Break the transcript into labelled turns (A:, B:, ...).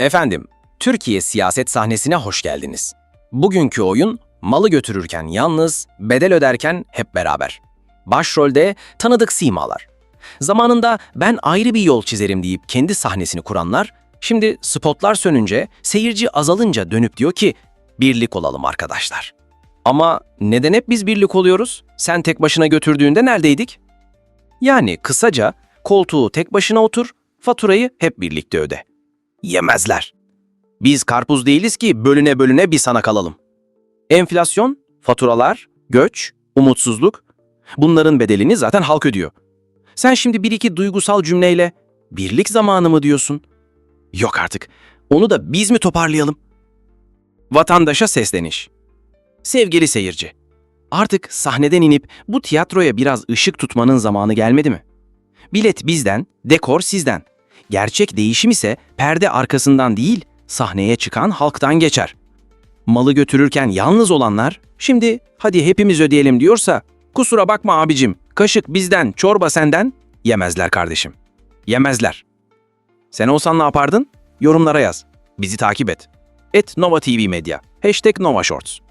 A: Efendim, Türkiye siyaset sahnesine hoş geldiniz. Bugünkü oyun malı götürürken yalnız, bedel öderken hep beraber. Başrolde tanıdık simalar. Zamanında ben ayrı bir yol çizerim deyip kendi sahnesini kuranlar, şimdi spotlar sönünce, seyirci azalınca dönüp diyor ki, birlik olalım arkadaşlar. Ama neden hep biz birlik oluyoruz? Sen tek başına götürdüğünde neredeydik? Yani kısaca koltuğu tek başına otur, faturayı hep birlikte öde. Yemezler. Biz karpuz değiliz ki bölüne bölüne bir sana kalalım. Enflasyon, faturalar, göç, umutsuzluk bunların bedelini zaten halk ödüyor. Sen şimdi bir iki duygusal cümleyle birlik zamanı mı diyorsun? Yok artık. Onu da biz mi toparlayalım? Vatandaşa sesleniş. Sevgili seyirci, artık sahneden inip bu tiyatroya biraz ışık tutmanın zamanı gelmedi mi? Bilet bizden, dekor sizden. Gerçek değişim ise perde arkasından değil, sahneye çıkan halktan geçer. Malı götürürken yalnız olanlar, şimdi hadi hepimiz ödeyelim diyorsa, kusura bakma abicim, kaşık bizden, çorba senden, yemezler kardeşim. Yemezler. Sen olsan ne yapardın? Yorumlara yaz. Bizi takip et. Et Nova TV Medya. Hashtag Nova Shorts.